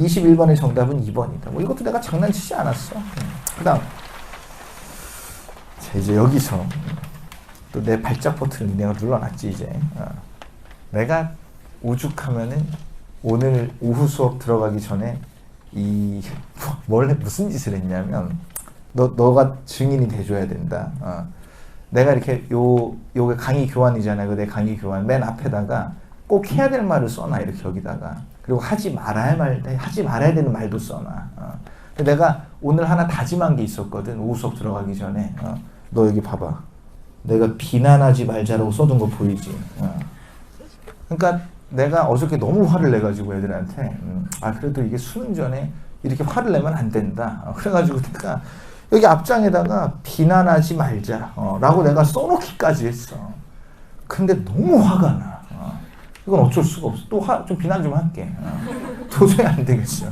21번의 정답은 2번이다. 뭐 이것도 내가 장난치지 않았어. 그 다음. 자, 이제 여기서 또 내 발작 버튼을 내가 눌러놨지, 이제. 어. 내가 오죽하면은 오늘 오후 수업 들어가기 전에 이, 뭘, 해- 무슨 짓을 했냐면, 너, 너가 증인이 돼줘야 된다. 어. 내가 이렇게 요, 요게 강의 교환이잖아요. 그내 강의 교환. 맨 앞에다가 꼭 해야 될 말을 써놔. 이렇게 여기다가. 그리고 하지 말아야 말, 하지 말아야 되는 말도 써놔. 어. 내가 오늘 하나 다짐한 게 있었거든. 오후 수업 들어가기 전에. 어. 너 여기 봐봐. 내가 비난하지 말자라고 써둔 거 보이지? 어. 그러니까 내가 어저께 너무 화를 내가지고 애들한테 음, 아 그래도 이게 수능 전에 이렇게 화를 내면 안 된다. 어, 그래가지고 내가 여기 앞장에다가 비난하지 말자 어, 라고 내가 써놓기까지 했어. 근데 너무 화가 나. 어. 이건 어쩔 수가 없어. 또 화, 좀 비난 좀 할게. 어. 도저히 안 되겠어.